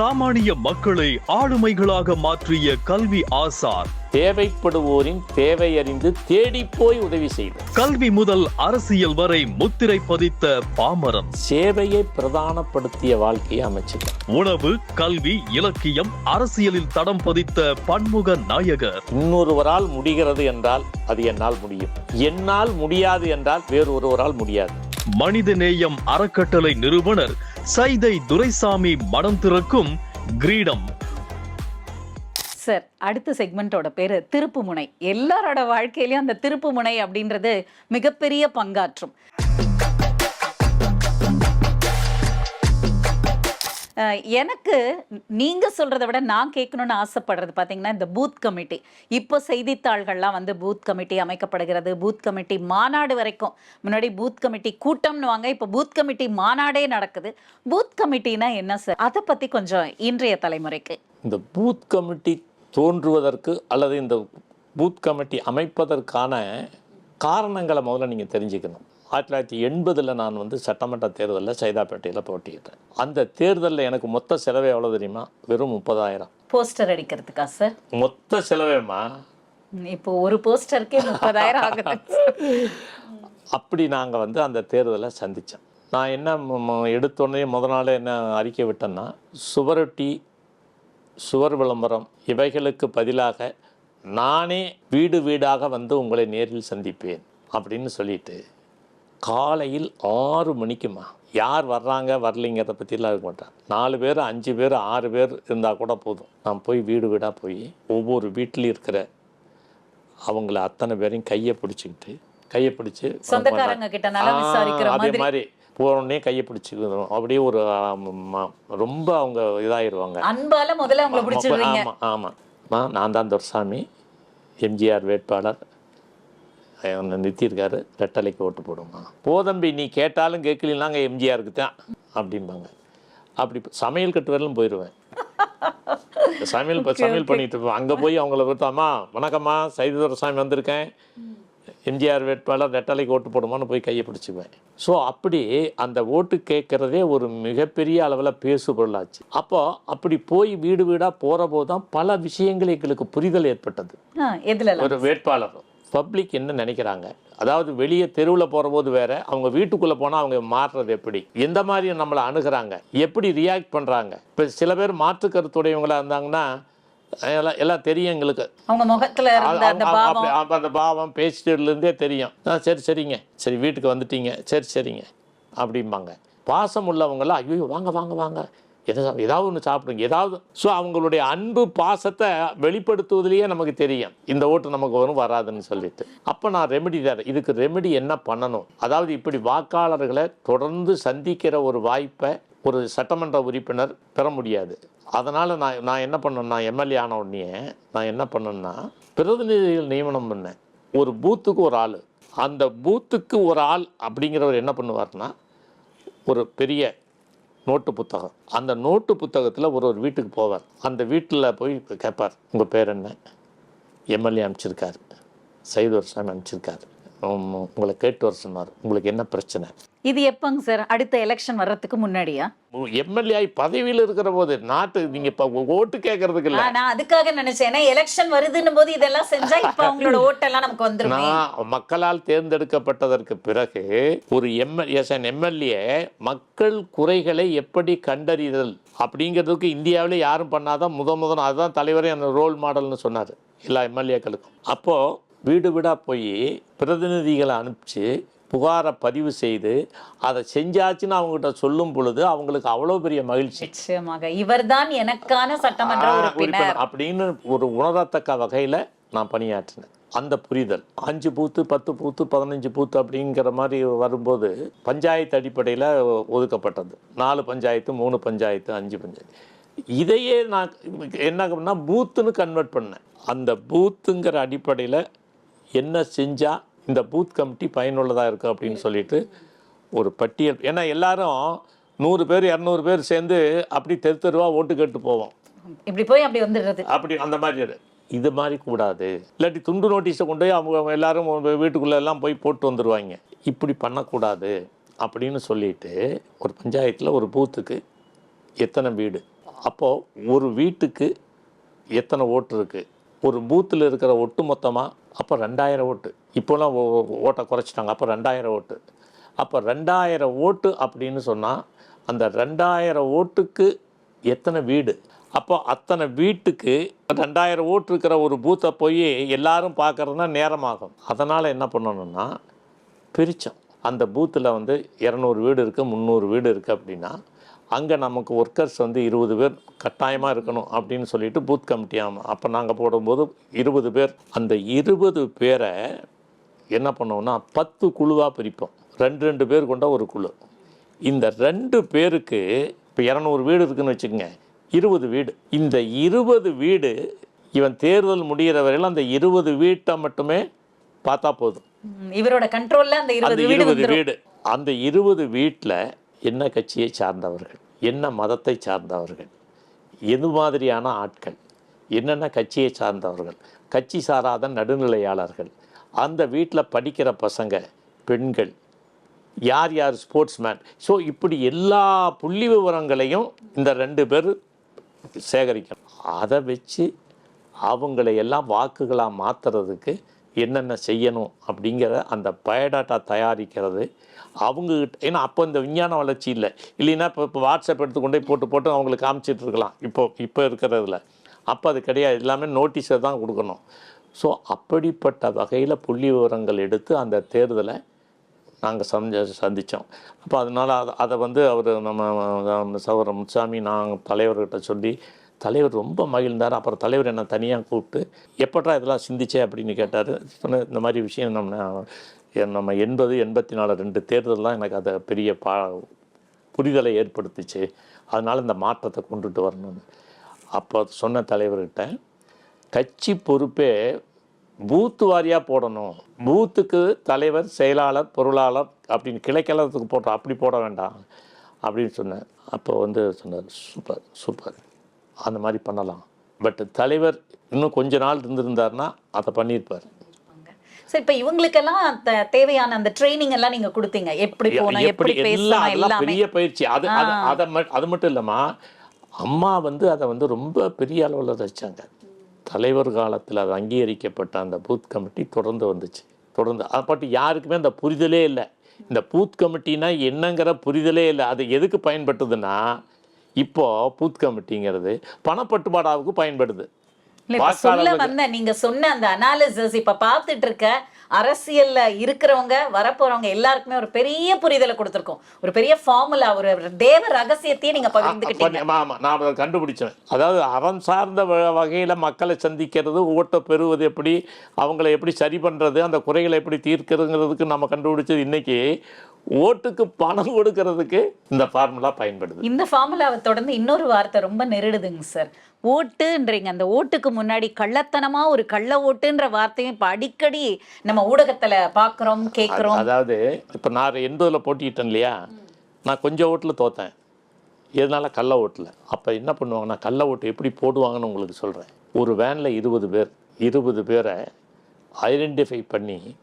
சாமானிய மக்களை ஆளுமைகளாக மாற்றிய கல்வி ஆசார். தேவைப்படுவோரின் தேவையறிந்து தேடி போய் உதவி செய்வோம் கல்வி முதல் அரசியல் வரை முத்திரை பதித்த பாமரன். சேவையை பிரதானப்படுத்திய வாழ்க்கையை அமைச்சுக்க உணவு கல்வி இலக்கியம் அரசியலில் தடம் பதித்த பன்முக நாயகர். இன்னொருவரால் முடிகிறது என்றால் அது என்னால் முடியும். என்னால் முடியாது என்றால் வேறு ஒருவரால் முடியாது மனிதநேயம் அறக்கட்டளை நிறுவனர் சைதை துரைசாமி மனம் திறக்கும் கிரீடம். சார் அடுத்த செக்மெண்ட்டோட பேரு திருப்பு முனை. எல்லாரோட வாழ்க்கையிலையும் அந்த திருப்பு முனை அப்படின்றது மிகப்பெரிய பங்காற்றும். எனக்கு நீங்கள் சொல்கிறத விட நான் கேட்கணும்னு ஆசைப்படுறது பார்த்தீங்கன்னா இந்த பூத் கமிட்டி. இப்போ செய்தித்தாள்கள்லாம் வந்து பூத் கமிட்டி அமைக்கப்படுகிறது. பூத் கமிட்டி மாநாடு வரைக்கும். முன்னாடி பூத் கமிட்டி கூட்டம்னு வாங்க இப்போ பூத் கமிட்டி மாநாடே நடக்குது. பூத் கமிட்டினா என்ன சார்? அதை பற்றி கொஞ்சம் இன்றைய தலைமுறைக்கு. இந்த பூத் கமிட்டி தோன்றுவதற்கு அல்லது இந்த பூத் கமிட்டி அமைப்பதற்கான காரணங்களை முதல்ல நீங்கள் தெரிஞ்சுக்கணும். ஆயிரத்தி தொள்ளாயிரத்தி எண்பதில் நான் வந்து சட்டமன்ற தேர்தலில் சைதாப்பேட்டையில் போட்டியிட்டேன். அந்த தேர்தலில் எனக்கு மொத்த செலவு எவ்வளோ தெரியுமா? வெறும் முப்பதாயிரம். போஸ்டர் அடிக்கிறதுக்கா சார் மொத்த செலவேம்மா. இப்போ ஒரு போஸ்டருக்கே முப்பதாயிரம் ஆகுது. அப்படி நாங்கள் வந்து அந்த தேர்தலை சந்தித்தோம் நான் என்ன எடுத்தோடனே முத நாள் என்ன அறிக்கை விட்டேன்னா சுவரொட்டி சுவர் விளம்பரம் இவைகளுக்கு பதிலாக நானே வீடு வீடாக வந்து உங்களை நேரில் சந்திப்பேன் அப்படின்னு சொல்லிட்டு காலையில் ஆறு மணிக்குமா? யார் வர்றாங்க வரலைங்கிறத பற்றிலாம் இருக்க மாட்டேன் நாலு பேர் அஞ்சு பேர் ஆறு பேர் இருந்தால் கூட போதும். நான் போய் வீடு வீடாக போய் ஒவ்வொரு வீட்டிலையும் இருக்கிற அவங்கள அத்தனை பேரையும் கையை பிடிச்சிக்கிட்டு கையை பிடிச்சி அதே மாதிரி. போனோடனே கையை பிடிச்சிக்கணும் அப்படியே ஒரு ரொம்ப அவங்க இதாயிருவாங்க. அன்பால முதல்ல உங்களை பிடிச்சிடுறீங்க ஆமாம் ஆமாம்மா நான் தான் துரசாமி எம்ஜிஆர் வேட்பாளர். நிறுத்தியிருக்காரு. ரெட்டலைக்கு ஓட்டு போடுமா? போதம்பி நீ கேட்டாலும் கேட்கலனாங்க எம்ஜிஆருக்கு தான் அப்படிம்பாங்க. அப்படி சமையல் கட்டு வரலும் போயிடுவேன் சமையல் சமையல் பண்ணிட்டு இருப்பேன் அங்கே போய் அவங்கள பார்த்தாமா வணக்கம்மா சைது துரசாமி வந்திருக்கேன். எம்ஜிஆர் வேட்பாளர் ரெட்டலைக்கு ஓட்டு போடுமான்னு போய் கையை பிடிச்சிக்குவேன். ஸோ அப்படி அந்த ஓட்டு கேட்குறதே ஒரு மிகப்பெரிய அளவில் பேசு பொருளாச்சு. அப்போ அப்படி போய் வீடு வீடாக போகிற போது தான் பல விஷயங்கள் எங்களுக்கு புரிதல் ஏற்பட்டது. ஒரு வேட்பாளர். பப்ளிக் என்ன நினைக்கிறாங்க? அதாவது வெளியே தெருவில் போகிற போது வேற அவங்க வீட்டுக்குள்ளே போனால் அவங்க மாறுறது எப்படி? எந்த மாதிரி நம்மளை அணுகுறாங்க? எப்படி ரியாக்ட் பண்ணுறாங்க இப்போ சில பேர் மாற்று கருத்துடையவங்களா இருந்தாங்கன்னா எல்லாம் எல்லாம் தெரியும் எங்களுக்கு. அவங்க முகத்துல அந்த பாவம். அப்படி- அப்ப அந்த பாவம் பேசிட்டதுலேருந்தே தெரியும். ஆ சரி சரிங்க. சரி வீட்டுக்கு வந்துட்டீங்க. சரி சரிங்க. அப்படிம்பாங்க. பாசம் உள்ளவங்களாம் ஐயோ வாங்க வாங்க வாங்க. எதை ஏதாவது ஒன்று சாப்பிடுங்க. ஏதாவது ஸோ அவங்களுடைய அன்பு பாசத்தை வெளிப்படுத்துவதிலேயே நமக்கு தெரியும். இந்த ஓட்டு நமக்கு வரும் வராதுன்னு சொல்லிட்டு. அப்போ நான் ரெமெடி தரேன் இதுக்கு ரெமெடி என்ன பண்ணணும்? அதாவது இப்படி வாக்காளர்களை தொடர்ந்து சந்திக்கிற ஒரு வாய்ப்பை ஒரு சட்டமன்ற உறுப்பினர் பெற முடியாது. அதனால் நான் நான் என்ன பண்ணேன்னா எம்எல்ஏ ஆன உடனே நான் என்ன பண்ணேன்னா பிரதிநிதிகள் நியமனம் பண்ணேன். ஒரு பூத்துக்கு ஒரு ஆள். அந்த பூத்துக்கு ஒரு ஆள் அப்படிங்கிறவர் என்ன பண்ணுவார்னா ஒரு பெரிய நோட்டு புத்தகம். அந்த நோட்டு புத்தகத்தில் ஒரு ஒரு வீட்டுக்கு போவார். அந்த வீட்டில் போய் கேட்பார் உங்கள் பேர் என்ன? எம்எல்ஏ அனுப்பிச்சிருக்காரு. சைது வருஷம் அனுப்பிச்சிருக்காரு. உங்களை கேட்டு வர சொன்னார். உங்களுக்கு என்ன பிரச்சனை? இது எப்பங்க சார்? அடுத்த எலெக்ஷன் வர்றதுக்கு முன்னாடியா? எம்எல்ஏ பதவியில் இருக்கிற போது நாட்டு நீங்கள் இப்போ ஓட்டு கேட்கறதுக்கு இல்லை. நான் அதுக்காக நினைச்சேன். எலெக்ஷன் வருதுன்னும் போது இதெல்லாம் செஞ்சா இப்ப அவங்களோட ஓட்டெல்லாம் நமக்கு வந்துருமே. நான் மக்களால் தேர்ந்தெடுக்கப்பட்டதற்கு பிறகு ஒரு எம்எல் எஸ் என் எம்எல்ஏ மக்கள் குறைகளை எப்படி கண்டறிதல் அப்படிங்கிறதுக்கு இந்தியாவிலே யாரும் பண்ணாதான் முத முதன் அதுதான் தலைவரே அந்த ரோல் மாடல்னு சொன்னார். எல்லா எம்எல்ஏக்களுக்கும் அப்போது வீடு வீடாக போய் பிரதிநிதிகளை அனுப்பிச்சு புகாரை பதிவு செய்து அதை செஞ்சாச்சுன்னு அவங்ககிட்ட சொல்லும் பொழுது அவங்களுக்கு அவ்வளோ பெரிய மகிழ்ச்சி. நிச்சயமாக. இவர்தான் எனக்கான சட்டமன்ற உறுப்பினர். அப்படின்னு ஒரு உணரத்தக்க வகையில் நான் பணியாற்றினேன். அந்த புரிதல். அஞ்சு பூத்து பத்து பூத்து பதினஞ்சு பூத்து அப்படிங்கிற மாதிரி வரும்போது பஞ்சாயத்து அடிப்படையில் ஒதுக்கப்பட்டது. நாலு பஞ்சாயத்து மூணு பஞ்சாயத்து அஞ்சு பஞ்சாயத்து. இதையே நான் என்ன பண்ணா பூத்துன்னு கன்வெர்ட் பண்ணேன். அந்த பூத்துங்கிற அடிப்படையில் என்ன செஞ்சால் இந்த பூத் கமிட்டி பயனுள்ளதாக இருக்குது அப்படின்னு சொல்லிட்டு ஒரு பட்டியல். ஏன்னா எல்லாரும் நூறு பேர் இரநூறு பேர் சேர்ந்து அப்படி தெரு தெருவா ஓட்டு கேட்டு போவோம். இப்படி போய் அப்படி வந்துடுறது. அப்படி அந்த மாதிரி. இது மாதிரி கூடாது. இல்லாட்டி துண்டு நோட்டீஸை கொண்டு போய் அவங்க எல்லாரும் வீட்டுக்குள்ள எல்லாம் போய் போட்டு வந்துடுவாங்க இப்படி பண்ணக்கூடாது அப்படின்னு சொல்லிட்டு ஒரு பஞ்சாயத்தில் ஒரு பூத்துக்கு எத்தனை வீடு? அப்போது ஒரு வீட்டுக்கு எத்தனை ஓட்டு இருக்குது ஒரு பூத்தில் இருக்கிற ஒட்டு மொத்தமாக அப்போ ரெண்டாயிரம் ஓட்டு. இப்போலாம் ஓ- ஓட்டை குறைச்சிட்டாங்க. அப்போ ரெண்டாயிரம் ஓட்டு. அப்போ ரெண்டாயிரம் ஓட்டு அப்படின்னு சொன்னால் அந்த ரெண்டாயிரம் ஓட்டுக்கு எத்தனை வீடு? அப்போ அத்தனை வீட்டுக்கு ரெண்டாயிரம் ஓட்டு இருக்கிற ஒரு பூத்தை போய் எல்லாரும் பார்க்குறதுனா நேரமாகும். அதனால் என்ன பண்ணணும்னா பிரித்தோம் அந்த பூத்தில் வந்து இரநூறு வீடு இருக்குது முந்நூறு வீடு இருக்குது அப்படின்னா அங்கே நமக்கு ஒர்க்கர்ஸ் வந்து இருபது பேர் கட்டாயமாக இருக்கணும் அப்படின்னு சொல்லிட்டு பூத் கமிட்டி ஆமாம் அப்போ நாங்கள் போடும்போது இருபது பேர். அந்த இருபது பேரை என்ன பண்ணுவோம்னா பத்து குழுவாக பிரிப்போம். ரெண்டு ரெண்டு பேர் கொண்ட ஒரு குழு. இந்த ரெண்டு பேருக்கு இப்போ இரநூறு வீடு இருக்குன்னு வச்சுக்கோங்க. இருபது வீடு. இந்த இருபது வீடு இவன் தேர்தல் முடிகிற வரையிலும் அந்த இருபது வீட்டை மட்டுமே பார்த்தா போதும். இவரோட கண்ட்ரோல்ல அந்த இருபது வீடு அந்த இருபது வீட்டில் என்ன கட்சியை சார்ந்தவர்கள்? என்ன மதத்தை சார்ந்தவர்கள்? எது மாதிரியான ஆட்கள்? என்னென்ன கட்சியை சார்ந்தவர்கள்? கட்சி சாராத நடுநிலையாளர்கள். அந்த வீட்டில் படிக்கிற பசங்க பெண்கள் யார் யார் ஸ்போர்ட்ஸ்மேன் ஸோ இப்படி எல்லா புள்ளி விவரங்களையும் இந்த ரெண்டு பேர் சேகரிக்கணும். அதை வச்சு அவங்களை எல்லாம் வாக்குகளாக மாற்றுறதுக்கு என்னென்ன செய்யணும் அப்படிங்கிற அந்த பயோடாட்டா தயாரிக்கிறது அவங்ககிட்ட ஏன்னா அப்போ இந்த விஞ்ஞான வளர்ச்சி இல்லை. இல்லைன்னா இப்போ இப்போ வாட்ஸ்அப் எடுத்து கொண்டு போய் போட்டு போட்டு அவங்களுக்கு காமிச்சிட்டு இருக்கலாம். இப்போ இப்போ இருக்கிறதுல. அப்போ அது கிடையாது. எல்லாமே நோட்டீஸை தான் கொடுக்கணும். ஸோ அப்படிப்பட்ட வகையில் புள்ளி விவரங்கள் எடுத்து அந்த தேர்தலை நாங்கள் சந்த சந்தித்தோம் அப்போ அதனால் அதை அதை வந்து அவர் நம்ம சௌர முசாமி நாங்கள் தலைவர்கிட்ட சொல்லி தலைவர் ரொம்ப மகிழ்ந்தார். அப்புறம் தலைவர் என்னை தனியாக கூப்பிட்டு எப்படா இதெல்லாம் சிந்திச்சே? அப்படின்னு கேட்டார். சொன்ன இந்த மாதிரி விஷயம் நம்ம நம்ம எண்பது எண்பத்தி நாலு ரெண்டு தேர்தல்லாம் எனக்கு அதை பெரிய பா புரிதலை ஏற்படுத்துச்சு. அதனால் இந்த மாற்றத்தை கொண்டுட்டு வரணும்னு. அப்போ சொன்ன தலைவர்கிட்ட கட்சி பொறுப்பே பூத்து வாரியாக போடணும். பூத்துக்கு தலைவர் செயலாளர் பொருளாளர் அப்படின்னு கிளைக்கலத்துக்கு போட்டோம் அப்படி போட வேண்டாம் அப்படின்னு சொன்னேன். அப்போ வந்து சொன்னார் சூப்பர் சூப்பர். அந்த மாதிரி பண்ணலாம். பட் தலைவர் இன்னும் கொஞ்ச நாள் இருந்திருந்தாருன்னா அதை பண்ணியிருப்பார். சரி இப்ப இவங்களுக்கெல்லாம் தேவையான அந்த ட்ரைனிங் எல்லாம் நீங்க கொடுத்தீங்க. எப்படி போகணும் எப்படி அதெல்லாம் எல்லாமே. பெரிய பயிற்சி. அது அது அதை அது மட்டும் இல்லைம்மா அம்மா வந்து அதை வந்து ரொம்ப பெரிய அளவில் ரசிச்சாங்க. தலைவர் காலத்தில் அது அங்கீகரிக்கப்பட்ட அந்த பூத் கமிட்டி தொடர்ந்து வந்துச்சு. தொடர்ந்து அதை பற்றி யாருக்குமே அந்த புரிதலே இல்லை. இந்த பூத் கமிட்டினா என்னங்கிற புரிதலே இல்லை. அது எதுக்கு பயன்பட்டுதுன்னா இப்போ பூத் கமிட்டிங்கிறது பணப்பட்டுப்பாடாவுக்கு பயன்படுது. நீங்க சொன்ன அந்த அனாலிசிஸ் இப்ப பார்த்துட்டு இருக்க அரசியல்ல இருக்கிறவங்க வரப்போறவங்க எல்லாருக்குமே ஒரு பெரிய புரிதலை கொடுத்துருக்கோம். ஒரு பெரிய ஃபார்முலா ஒரு தேவ ரகசியத்தையே நீங்க பகிர்ந்துக்கிட்டீங்க. ஆமா, நான் அதை கண்டுபிடிச்சேன். அதாவது அறம் சார்ந்த வ- வகையில மக்களை சந்திக்கிறது ஓட்டை பெறுவது எப்படி அவங்கள எப்படி சரி பண்றது அந்த குறைகளை எப்படி தீர்க்கிறதுங்கிறதுக்கு நம்ம கண்டுபிடிச்சது இன்னைக்கு ஓட்டுக்கு பணம் கொடுக்கறதுக்கு இந்த ஃபார்முலா பயன்படுது. இந்த ஃபார்முலாவை தொடர்ந்து இன்னொரு வார்த்தை ரொம்ப நெருடுதுங்க சார் ஓட்டுன்றீங்க அந்த ஓட்டுக்கு முன்னாடி கள்ளத்தனமா ஒரு கள்ள ஓட்டுன்ற வார்த்தையும் இப்ப அடிக்கடி நம்ம ஊடகத்துல பாக்குறோம் கேக்குறோம். அதாவது இப்போ நான் எண்பதுல போட்டிக்கிட்டேன் இல்லையா? நான் கொஞ்சம் ஓட்டில் தோத்தேன். எதனால? கள்ள ஓட்டில். அப்போ என்ன பண்ணுவாங்கன்னா கள்ள ஓட்டு எப்படி போடுவாங்கன்னு உங்களுக்கு சொல்கிறேன் ஒரு வேனில் இருபது பேர் இருபது பேரை ஐடென்டிஃபை பண்ணி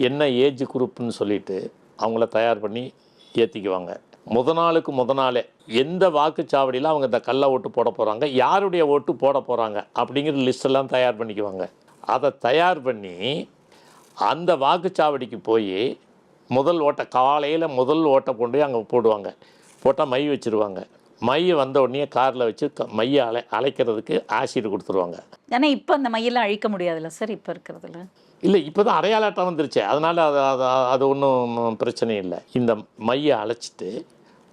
என்ன ஏஜ் குரூப்னு சொல்லிட்டு அவங்கள தயார் பண்ணி ஏற்றிக்குவாங்க முத நாளுக்கு முத நாளே எந்த வாக்குச்சாவடியில் அவங்க இந்த கல்லை ஓட்டு போட போகிறாங்க யாருடைய ஓட்டு போட போகிறாங்க அப்படிங்கிற லிஸ்டெல்லாம் தயார் பண்ணிக்குவாங்க. அதை தயார் பண்ணி அந்த வாக்குச்சாவடிக்கு போய் முதல் ஓட்டை காலையில் முதல் ஓட்டை கொண்டு போய் அங்கே போடுவாங்க. போட்டால் மை வச்சுருவாங்க. மை வந்த உடனே காரில் வச்சு க- மையை அலை அழைக்கிறதுக்கு ஆசீர் கொடுத்துருவாங்க. ஆனா இப்போ அந்த மையெல்லாம் அழிக்க முடியாதுல்ல சார் இப்போ இருக்கிறதுல? இல்லை இப்போ தான் அடையாள வந்துருச்சு. அதனால் அது அது அது ஒன்றும் பிரச்சனை இல்லை. இந்த மையை அழைச்சிட்டு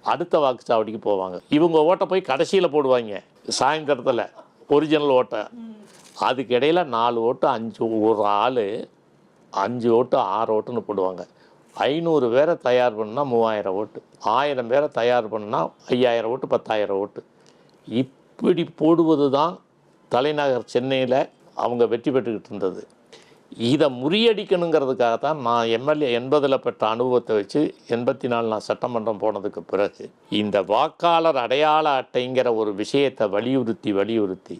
அடுத்த வாக்குச்சாவடிக்கு போவாங்க. இவங்க ஓட்டை போய் கடைசியில் போடுவாங்க. சாயந்தரத்தில் ஒரிஜினல் ஓட்டை. அதுக்கு இடையில நாலு ஓட்டு அஞ்சு ஒரு ஆள் அஞ்சு ஓட்டு ஆறு ஓட்டுன்னு போடுவாங்க. ஐநூறு பேரை தயார் பண்ணால் மூவாயிரம் ஓட்டு. ஆயிரம் பேரை தயார் பண்ணால் ஐயாயிரம் ஓட்டு பத்தாயிரம் ஓட்டு. இப்படி போடுவது தான் தலைநகர் சென்னையில் அவங்க வெற்றி பெற்றுக்கிட்டு இருந்தது. இதை முறியடிக்கணுங்கிறதுக்காக தான் நான் எம்எல்ஏ எண்பதில் பெற்ற அனுபவத்தை வச்சு எண்பத்தி நாலு நான் சட்டமன்றம் போனதுக்கு பிறகு இந்த வாக்காளர் அடையாள அட்டைங்கிற ஒரு விஷயத்தை வலியுறுத்தி வலியுறுத்தி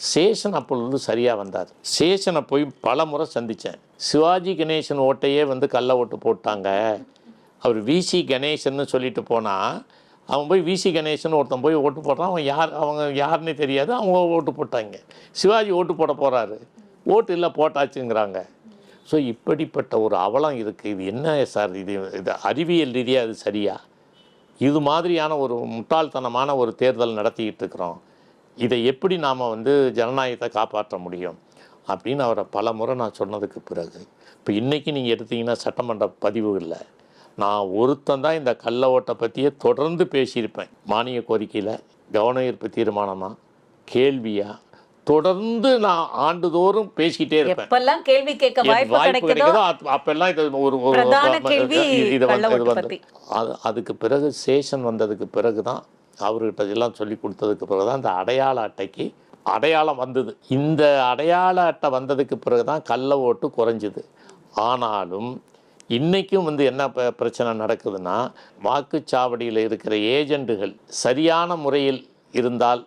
சேஷன் அப்பொழுது சரியாக வந்தார். சேஷனை போய் பல முறை சந்தித்தேன். சிவாஜி கணேசன் ஓட்டையே வந்து கள்ள ஓட்டு போட்டாங்க. அவர் விசி கணேசன்னு சொல்லிட்டு போனால் அவன் போய் விசி கணேசன் ஒருத்தன் போய் ஓட்டு போடுறான். அவன் யார் அவங்க யாருன்னே தெரியாது. அவங்க ஓட்டு போட்டாங்க. சிவாஜி ஓட்டு போட போகிறாரு ஓட்டு இல்லை போட்டாச்சுங்கிறாங்க. ஸோ இப்படிப்பட்ட ஒரு அவலம் இருக்குது இது என்ன சார்? இது இது அறிவியல் ரீதியாக அது சரியா? இது மாதிரியான ஒரு முட்டாள்தனமான ஒரு தேர்தல் நடத்திக்கிட்டு இருக்கிறோம். இதை எப்படி நாம் வந்து ஜனநாயகத்தை காப்பாற்ற முடியும்? அப்படின்னு அவரை பல முறை நான் சொன்னதுக்கு பிறகு இப்போ இன்றைக்கி நீங்கள் எடுத்தீங்கன்னா சட்டமன்ற பதிவு இல்லை நான் ஒருத்தன் தான் இந்த கள்ள ஓட்டை பற்றியே தொடர்ந்து பேசியிருப்பேன். மானிய கோரிக்கையில் கவன ஈர்ப்பு தீர்மானமாக கேள்வியாக தொடர்ந்து நான் ஆண்டுதோறும் பேசிக்கிட்டே இருப்பேன். எப்பெல்லாம் கேள்வி கேட்க வாய்ப்பு கிடைக்குதோ கிடைக்குதோ அப்ப- அப்பெல்லாம் இது ஒரு ஒரு பிரதான கேள்வி இது வந்து-. அது அதுக்கு பிறகு சேஷன் வந்ததுக்கு பிறகு தான் அவர்கிட்ட எல்லாம் சொல்லி கொடுத்ததுக்கு பிறகு தான் இந்த அடையாள அட்டைக்கு அடையாளம் வந்தது. இந்த அடையாள அட்டை வந்ததுக்கு பிறகு தான் கள்ள ஓட்டு குறைஞ்சிது. ஆனாலும் இன்றைக்கும் வந்து என்ன பிரச்சனை நடக்குதுன்னா வாக்குச்சாவடியில் இருக்கிற ஏஜெண்டுகள் சரியான முறையில் இருந்தால்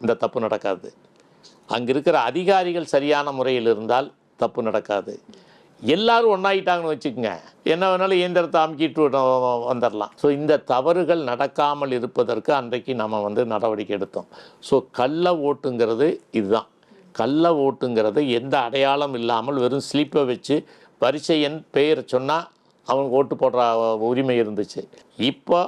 இந்த தப்பு நடக்காது. அங்கே இருக்கிற அதிகாரிகள் சரியான முறையில் இருந்தால் தப்பு நடக்காது. எல்லாரும் ஒன்றாயிட்டாங்கன்னு வச்சுக்கோங்க. என்ன வேணாலும் இயந்திரத்தை அமுக்கிட்டு வந்துடலாம் ஸோ இந்த தவறுகள் நடக்காமல் இருப்பதற்கு அன்றைக்கு நம்ம வந்து நடவடிக்கை எடுத்தோம். ஸோ கள்ள ஓட்டுங்கிறது இதுதான். கள்ள ஓட்டுங்கிறது எந்த அடையாளம் இல்லாமல் வெறும் ஸ்லிப்பை வச்சு வரிசை எண் பெயர் சொன்னால் அவனுக்கு ஓட்டு போடுற உரிமை இருந்துச்சு. இப்போ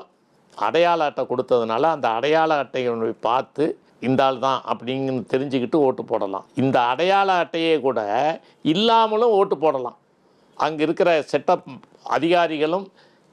அடையாள அட்டை கொடுத்ததுனால அந்த அடையாள அட்டையை பார்த்து இந்த ஆள் தான் அப்படின்னு தெரிஞ்சுக்கிட்டு ஓட்டு போடலாம். இந்த அடையாள அட்டையே கூட இல்லாமலும் ஓட்டு போடலாம். அங்கே இருக்கிற செட்டப் அதிகாரிகளும்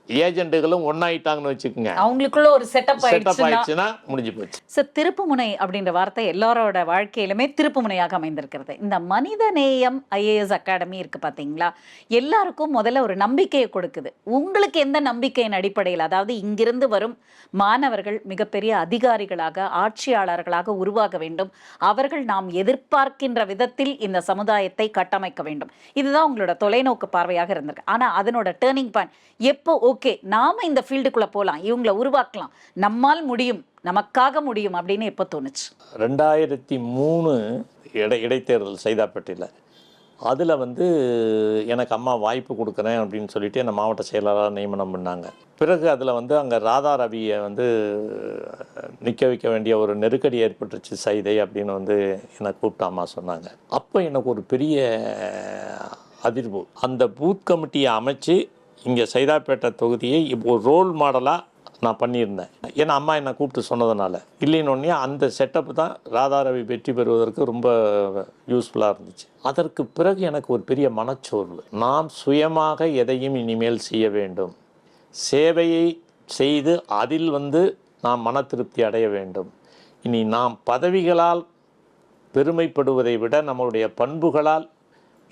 ஏஜென்ட்டுகளும் ஒன்றாயிட்டாங்கன்னு வச்சுக்கோங்க. அவங்களுக்குள்ள ஒரு செட்டப் செட்டப் ஆயிடுச்சுன்னா முடிஞ்சு போச்சு. சார் திருப்புமுனை அப்படின்ற வார்த்தை எல்லாரோட வாழ்க்கையிலுமே திருப்புமுனையாக அமைந்திருக்கிறது. இந்த மனித நேயம் ஐஏஎஸ் அகாடமி இருக்கு பாத்தீங்களா? எல்லாருக்கும் முதல்ல ஒரு நம்பிக்கையை கொடுக்குது. உங்களுக்கு எந்த நம்பிக்கையின் அடிப்படையில்? அதாவது இங்கிருந்து வரும் மாணவர்கள் மிகப்பெரிய அதிகாரிகளாக ஆட்சியாளர்களாக உருவாக வேண்டும். அவர்கள் நாம் எதிர்பார்க்கின்ற விதத்தில் இந்த சமுதாயத்தை கட்டமைக்க வேண்டும். இதுதான் உங்களோட தொலைநோக்கு பார்வையாக இருந்திருக்கு. ஆனா அதனோட டேர்னிங் பாயிண்ட் எப்போ ஓகே நாம இந்த ஃபீல்டுக்குள்ளே போகலாம் இவங்கள உருவாக்கலாம். நம்மால் முடியும் நமக்காக முடியும் அப்படின்னு எப்போ தோணுச்சு? ரெண்டாயிரத்தி மூணு இடை இடைத்தேர்தல் சைதாப்பேட்டையில். அதில் வந்து எனக்கு அம்மா வாய்ப்பு கொடுக்குறேன் அப்படின்னு சொல்லிட்டு என்னை மாவட்ட செயலாளராக நியமனம் பண்ணாங்க. பிறகு அதில் வந்து அங்கே ராதா ரவியை வந்து நிற்க வைக்க வேண்டிய ஒரு நெருக்கடி ஏற்பட்டுருச்சு சைதை அப்படின்னு வந்து என்னை கூப்பிட்டு அம்மா சொன்னாங்க. அப்போ எனக்கு ஒரு பெரிய அதிர்வு. அந்த பூத் கமிட்டியை அமைச்சு இங்கே சைதாப்பேட்டை தொகுதியை இப்போ ஒரு ரோல் மாடலாக நான் பண்ணியிருந்தேன். ஏன்னா அம்மா என்னை கூப்பிட்டு சொன்னதுனால. இல்லைன்னு அந்த செட்டப் தான் ராதாரவி வெற்றி பெறுவதற்கு ரொம்ப யூஸ்ஃபுல்லாக இருந்துச்சு. அதற்கு பிறகு எனக்கு ஒரு பெரிய மனச்சோர்வு. நாம் சுயமாக எதையும் இனிமேல் செய்ய வேண்டும். சேவையை செய்து அதில் வந்து நாம் மன திருப்தி அடைய வேண்டும். இனி நாம் பதவிகளால் பெருமைப்படுவதை விட நம்மளுடைய பண்புகளால்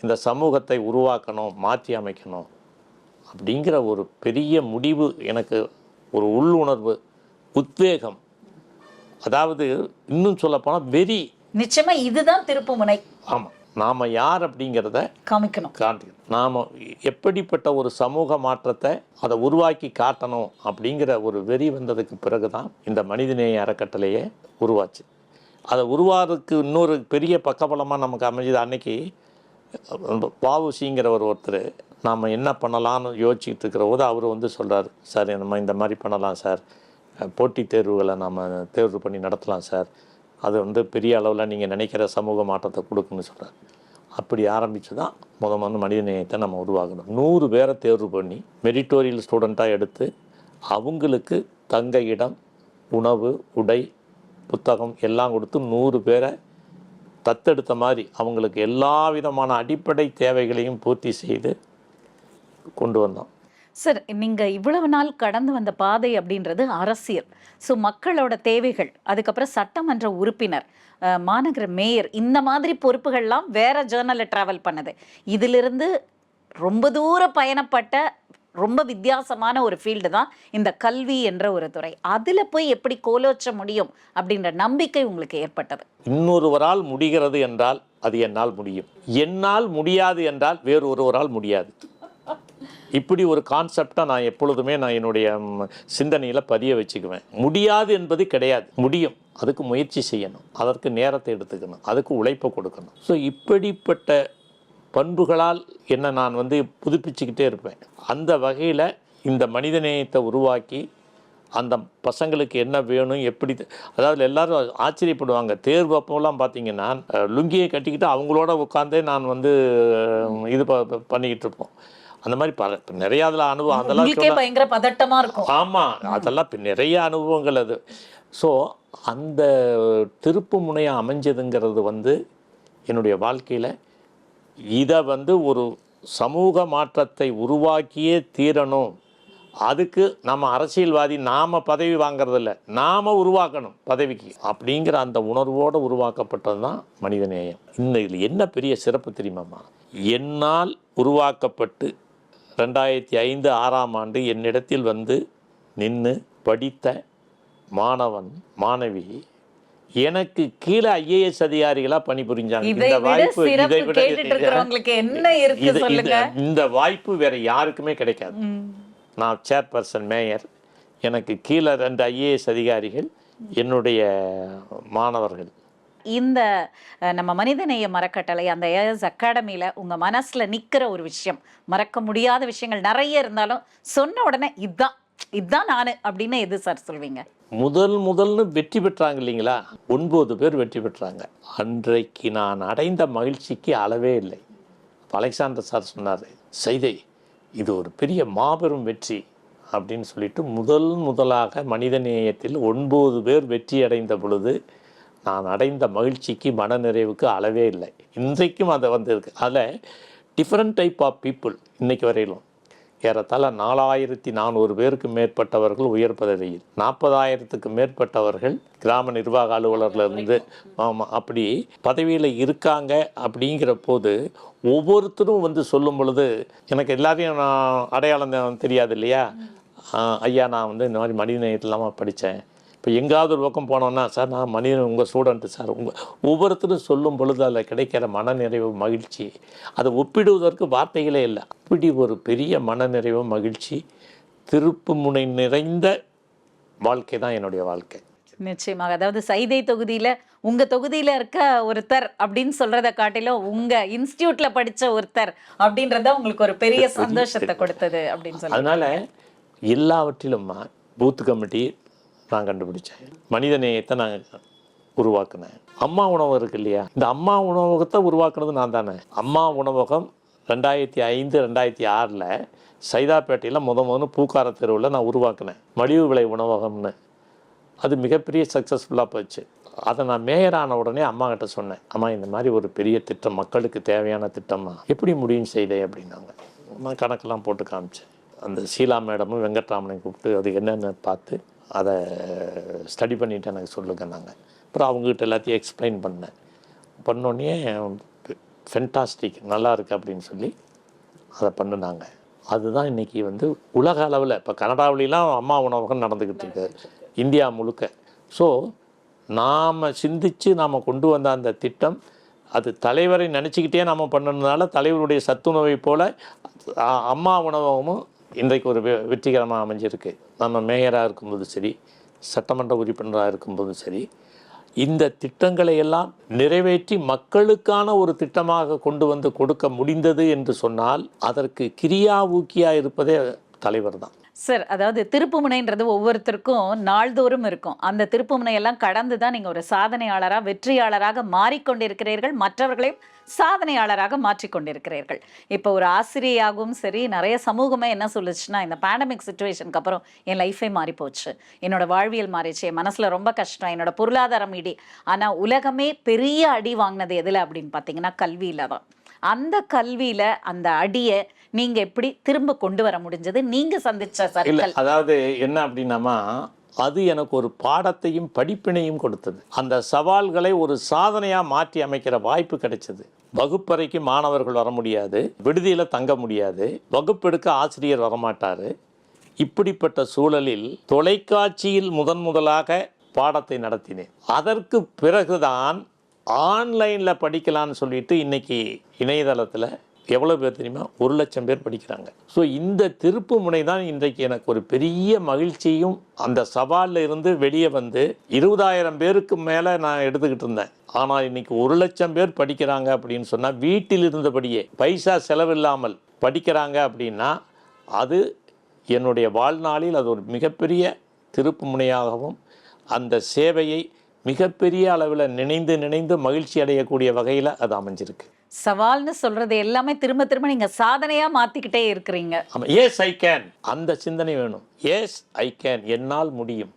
இந்த சமூகத்தை உருவாக்கணும் மாற்றி அமைக்கணும். அப்படிங்கிற ஒரு பெரிய முடிவு எனக்கு ஒரு உள்ளுணர்வு உத்வேகம். அதாவது இன்னும் சொல்லப்போனால் வெறி. நிச்சயமா இதுதான் திருப்புமுனை. ஆமாம் நாம் யார் அப்படிங்கிறத காமிக்கணும். காட்டணும் நாம் எப்படிப்பட்ட ஒரு சமூக மாற்றத்தை அதை உருவாக்கி காட்டணும் அப்படிங்கிற ஒரு வெறி வந்ததுக்கு பிறகு தான் இந்த மனிதநேய அறக்கட்டளையே உருவாச்சு. அதை உருவாறதுக்கு இன்னொரு பெரிய பக்கபலமாக நமக்கு அமைஞ்சது அன்னைக்கு பாவுசிங்கிற ஒரு ஒருத்தர் நாம் என்ன பண்ணலான்னு யோசிச்சுட்டு இருக்கிற போது அவர் வந்து சொல்கிறார் சார் நம்ம இந்த மாதிரி பண்ணலாம் சார். போட்டித் தேர்வுகளை நம்ம தேர்வு பண்ணி நடத்தலாம் சார். அது வந்து பெரிய அளவில் நீங்கள் நினைக்கிற சமூக மாற்றத்தை கொடுக்குன்னு சொல்கிறார் அப்படி ஆரம்பித்து தான் முத முதல்ல மனித நேயத்தை நம்ம உருவாக்கணும். நூறு பேரை தேர்வு பண்ணி மெரிட்டோரியல் ஸ்டூடெண்ட்டாக எடுத்து அவங்களுக்கு தங்க இடம் உணவு உடை புத்தகம் எல்லாம் கொடுத்து நூறு பேரை தத்தெடுத்த மாதிரி அவங்களுக்கு எல்லா விதமான அடிப்படை தேவைகளையும் பூர்த்தி செய்து கொண்டு வந்தோம். சார் நீங்க இவ்வளவு நாள் கடந்து வந்த பாதை அப்படின்றது அரசியல். ஸோ மக்களோட தேவைகள் அதுக்கப்புறம் சட்டமன்ற உறுப்பினர் மாநகர மேயர் இந்த மாதிரி பொறுப்புகள்லாம் வேற ஜேர்னலில் ட்ராவல் பண்ணுது. இதிலிருந்து ரொம்ப தூரம் பயணப்பட்ட ரொம்ப வித்தியாசமான ஒரு ஃபீல்டு தான் இந்த கல்வி என்ற ஒரு துறை. அதில் போய் எப்படி கோலோச்ச முடியும் அப்படின்ற நம்பிக்கை உங்களுக்கு ஏற்பட்டது? இன்னொருவரால் முடிகிறது என்றால் அது என்னால் முடியும். என்னால் முடியாது என்றால் வேறு ஒருவரால் முடியாது. இப்படி ஒரு கான்செப்டை நான் எப்பொழுதுமே நான் என்னுடைய சிந்தனையில் பதிய வச்சுக்குவேன். முடியாது என்பது கிடையாது. முடியும். அதுக்கு முயற்சி செய்யணும். அதற்கு நேரத்தை எடுத்துக்கணும். அதுக்கு உழைப்பை கொடுக்கணும். ஸோ இப்படிப்பட்ட பண்புகளால் என்ன நான் வந்து புதுப்பிச்சுக்கிட்டே இருப்பேன். அந்த வகையில் இந்த மனிதநேயத்தை உருவாக்கி அந்த பசங்களுக்கு என்ன வேணும் எப்படி அதாவது எல்லாரும் ஆச்சரியப்படுவாங்க. தேர்வு அப்போலாம் பார்த்தீங்கன்னா லுங்கியை கட்டிக்கிட்டு அவங்களோட உட்காந்தே நான் வந்து இது ப- ப- பண்ணிக்கிட்டு இருப்போம். அந்த மாதிரி பல நிறைய அதில் அனுபவம். அதெல்லாம் பயங்கர பதட்டமா இருக்கும். ஆமாம் அதெல்லாம் இப்ப நிறைய அனுபவங்கள் அது. ஸோ அந்த திருப்பு முனையம் அமைஞ்சதுங்கிறது வந்து என்னுடைய வாழ்க்கையில் இதை வந்து ஒரு சமூக மாற்றத்தை உருவாக்கியே தீரணும். அதுக்கு நம்ம அரசியல்வாதி நாம பதவி வாங்குறதில்ல. நாம உருவாக்கணும் பதவிக்கு. அப்படிங்கிற அந்த உணர்வோடு உருவாக்கப்பட்டது தான் மனிதநேயம். இந்த இதில் என்ன பெரிய சிறப்பு தெரியுமாம்மா? என்னால் உருவாக்கப்பட்டு ரெண்டாயிரத்தி ஐந்து ஆறாம் ஆண்டு என்னிடத்தில் வந்து நின்று படித்த மாணவன் மாணவி எனக்கு கீழே ஐஏஎஸ் அதிகாரிகளா பணிபுரிஞ்சாங்க. இந்த வாய்ப்பு இதை விட இந்த வாய்ப்பு வேற யாருக்குமே கிடைக்காது. நான் சேர்பர்சன் மேயர் எனக்கு கீழே ரெண்டு ஐஏஎஸ் அதிகாரிகள் என்னுடைய மாணவர்கள். இந்த நம்ம மனிதநேய மரக்கட்டளை அந்த ஏஎஸ் அகாடமியில் உங்கள் மனசில் நிற்கிற ஒரு விஷயம் மறக்க முடியாத விஷயங்கள் நிறைய இருந்தாலும் சொன்ன உடனே இதுதான் இதுதான் நான் அப்படின்னு எது சார் சொல்வீங்க? முதல் முதல்னு வெற்றி பெற்றாங்க இல்லைங்களா? ஒன்பது பேர் வெற்றி பெற்றாங்க. அன்றைக்கு நான் அடைந்த மகிழ்ச்சிக்கு அளவே இல்லை. அலெக்சாண்டர் சார் சொன்னார் செய்தை இது ஒரு பெரிய மாபெரும் வெற்றி அப்படின்னு சொல்லிட்டு முதல் முதலாக மனிதநேயத்தில் ஒன்பது பேர் வெற்றி அடைந்த பொழுது நான் அடைந்த மகிழ்ச்சிக்கு மனநிறைவுக்கு அளவே இல்லை. இன்றைக்கும் அதை வந்திருக்கு. அதில் டிஃப்ரெண்ட் டைப் ஆஃப் பீப்புள் இன்றைக்கு வரையிலும். ஏறத்தாழ நாலாயிரத்தி நானூறு பேருக்கு மேற்பட்டவர்கள் உயர் பதவியில். நாற்பதாயிரத்துக்கு மேற்பட்டவர்கள் கிராம நிர்வாக அலுவலர்லேருந்து ஆமாம் அப்படி பதவியில் இருக்காங்க அப்படிங்கிற போது ஒவ்வொருத்தரும் வந்து சொல்லும் பொழுது எனக்கு எல்லாரையும் நான் அடையாளம் தெரியாது இல்லையா? ஐயா நான் வந்து இந்த மாதிரி மனித நேயத்திலாமல் படித்தேன் இப்போ எங்காவது ஒரு பக்கம் போனோன்னா சார் நான் மனிதன் உங்கள் ஸ்டூடெண்ட்டு சார். உங்கள் ஒவ்வொருத்தரும் சொல்லும் பொழுது அதில் கிடைக்கிற மனநிறைவு மகிழ்ச்சி அதை ஒப்பிடுவதற்கு வார்த்தைகளே இல்லை. அப்படி ஒரு பெரிய மனநிறைவு மகிழ்ச்சி திருப்பு முனை நிறைந்த வாழ்க்கை தான் என்னுடைய வாழ்க்கை. நிச்சயமாக. அதாவது சைதை தொகுதியில உங்க தொகுதியில இருக்க ஒருத்தர் அப்படின்னு சொல்றத காட்டிலும் உங்க இன்ஸ்டியூட்ல படிச்ச ஒருத்தர் அப்படின்றத உங்களுக்கு ஒரு பெரிய சந்தோஷத்தை கொடுத்தது அப்படின்னு சொல்லி அதனால் எல்லாவற்றிலும் பூத் கமிட்டி நான் கண்டுபிடிச்சேன். மனித நேயத்தை நான் உருவாக்குனேன். அம்மா உணவகம் இருக்கு இல்லையா? இந்த அம்மா உணவகத்தை உருவாக்குனது நான் தானே. அம்மா உணவகம் ரெண்டாயிரத்தி ஐந்து ரெண்டாயிரத்தி ஆறில் சைதாப்பேட்டையில் முத முதன்னு பூக்கார தெருவில் நான் உருவாக்கினேன். மலிவு விலை உணவகம்னு. அது மிகப்பெரிய சக்ஸஸ்ஃபுல்லாக போச்சு. அதை நான் மேயர் ஆன உடனே அம்மா கிட்ட சொன்னேன். அம்மா இந்த மாதிரி ஒரு பெரிய திட்டம் மக்களுக்கு தேவையான திட்டமா? எப்படி முடியும் செய்தே? அப்படின்னாங்க. நான் கணக்கெல்லாம் போட்டு காமிச்சேன். அந்த ஷீலா மேடமும் வெங்கட்ராமனையும் கூப்பிட்டு அது என்னென்னு பார்த்து அதை ஸ்டடி பண்ணிட்டு எனக்கு சொல்லுங்க நாங்கள் அப்புறம் அவங்ககிட்ட எல்லாத்தையும் எக்ஸ்பிளைன் பண்ணேன். பண்ணோடனே ஃபென்டாஸ்டிக் நல்லா இருக்கு அப்படின்னு சொல்லி அதை பண்ணுனாங்க. அதுதான் இன்னைக்கு வந்து உலக அளவில் இப்போ கனடாவிலாம் அம்மா உணவகம் நடந்துக்கிட்டு இருக்கு. இந்தியா முழுக்க. ஸோ நாம் சிந்திச்சு நாம் கொண்டு வந்த அந்த திட்டம் அது தலைவரை நினச்சிக்கிட்டே நாம் பண்ணதுனால தலைவருடைய சத்துணவை போல அம்மா உணவகமும் இன்றைக்கு ஒரு வெ- வெற்றிகரமாக அமைஞ்சிருக்கு. நம்ம மேயராக இருக்கும்போது சரி சட்டமன்ற உறுப்பினராக இருக்கும்போது சரி இந்த திட்டங்களை எல்லாம் நிறைவேற்றி மக்களுக்கான ஒரு திட்டமாக கொண்டு வந்து கொடுக்க முடிந்தது என்று சொன்னால் அதற்கு கிரியா ஊக்கியாக இருப்பதே தலைவர் தான். சார் அதாவது திருப்புமுனைன்றது ஒவ்வொருத்தருக்கும் நாள்தோறும் இருக்கும். அந்த திருப்புமுனையெல்லாம் கடந்து தான் நீங்கள் ஒரு சாதனையாளராக வெற்றியாளராக மாறிக்கொண்டிருக்கிறீர்கள். மற்றவர்களையும் சாதனையாளராக மாற்றிக்கொண்டிருக்கிறீர்கள் இப்போ ஒரு ஆசிரியராகவும் சரி நிறைய சமூகமே என்ன சொல்லுச்சுன்னா இந்த பேண்டமிக் சுச்சுவேஷனுக்கு அப்புறம் என் லைஃபே மாறி போச்சு என்னோட வாழ்வியல் மாறிச்சு என் மனசில் ரொம்ப கஷ்டம். என்னோட பொருளாதாரம் இடி. ஆனால் உலகமே பெரிய அடி வாங்கினது எதில் அப்படின்னு பார்த்தீங்கன்னா கல்வியில் தான் அந்த கல்வியில் அந்த அடியை நீங்க எப்படி திரும்ப கொண்டு வர முடிஞ்சது? நீங்க சந்திச்ச இல்லை சர்க்கிள். அதாவது என்ன அப்படின்னாமா அது எனக்கு ஒரு பாடத்தையும் படிப்பினையும் கொடுத்தது. அந்த சவால்களை ஒரு சாதனையாக மாற்றி அமைக்கிற வாய்ப்பு கிடைச்சது. வகுப்பறைக்கு மாணவர்கள் வர முடியாது விடுதியில் தங்க முடியாது வகுப்பெடுக்க ஆசிரியர் வரமாட்டார். இப்படிப்பட்ட சூழலில் தொலைக்காட்சியில் முதன் முதலாக பாடத்தை நடத்தினேன். அதற்கு பிறகுதான் ஆன்லைனில் படிக்கலாம்னு சொல்லிட்டு இன்னைக்கு இணையதளத்தில் எவ்வளோ பேர் தெரியுமா? ஒரு லட்சம் பேர் படிக்கிறாங்க. ஸோ இந்த திருப்பு முனை தான் இன்றைக்கு எனக்கு ஒரு பெரிய மகிழ்ச்சியும் அந்த சவாலில் இருந்து வெளியே வந்து இருபதாயிரம் பேருக்கு மேலே நான் எடுத்துக்கிட்டு இருந்தேன். ஆனால் இன்னைக்கு ஒரு லட்சம் பேர் படிக்கிறாங்க அப்படின்னு சொன்னால் வீட்டில் இருந்தபடியே பைசா செலவில்லாமல் படிக்கிறாங்க அப்படின்னா அது என்னுடைய வாழ்நாளில் அது ஒரு மிகப்பெரிய திருப்பு முனையாகவும் அந்த சேவையை மிகப்பெரிய அளவில் நினைந்து நினைந்து மகிழ்ச்சி அடையக்கூடிய வகையில் அது அமைஞ்சிருக்கு. சவால்னு சொல்றது எல்லாமே திரும்ப திரும்ப நீங்க சாதனையா மாத்திக்கிட்டே இருக்கிறீங்க. ஆமாம் எஸ் ஐ கேன் அந்த சிந்தனை வேணும். எஸ் ஐ கேன் என்னால் முடியும்.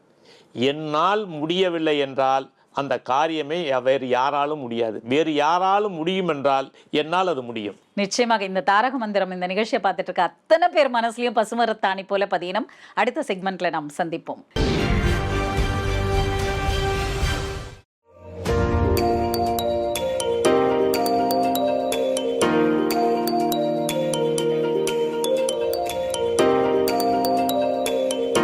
என்னால் முடியவில்லை என்றால் அந்த காரியமே வேறு யாராலும் முடியாது. வேறு யாராலும் முடியும் என்றால் என்னால் அது முடியும். நிச்சயமாக இந்த தாரக மந்திரம் இந்த நிகழ்ச்சியை பார்த்துட்டு இருக்க அத்தனை பேர் மனசுலயும் பசுமரத்தாணி போல பதியணும். அடுத்த செக்மெண்ட்ல நாம் சந்திப்போம்.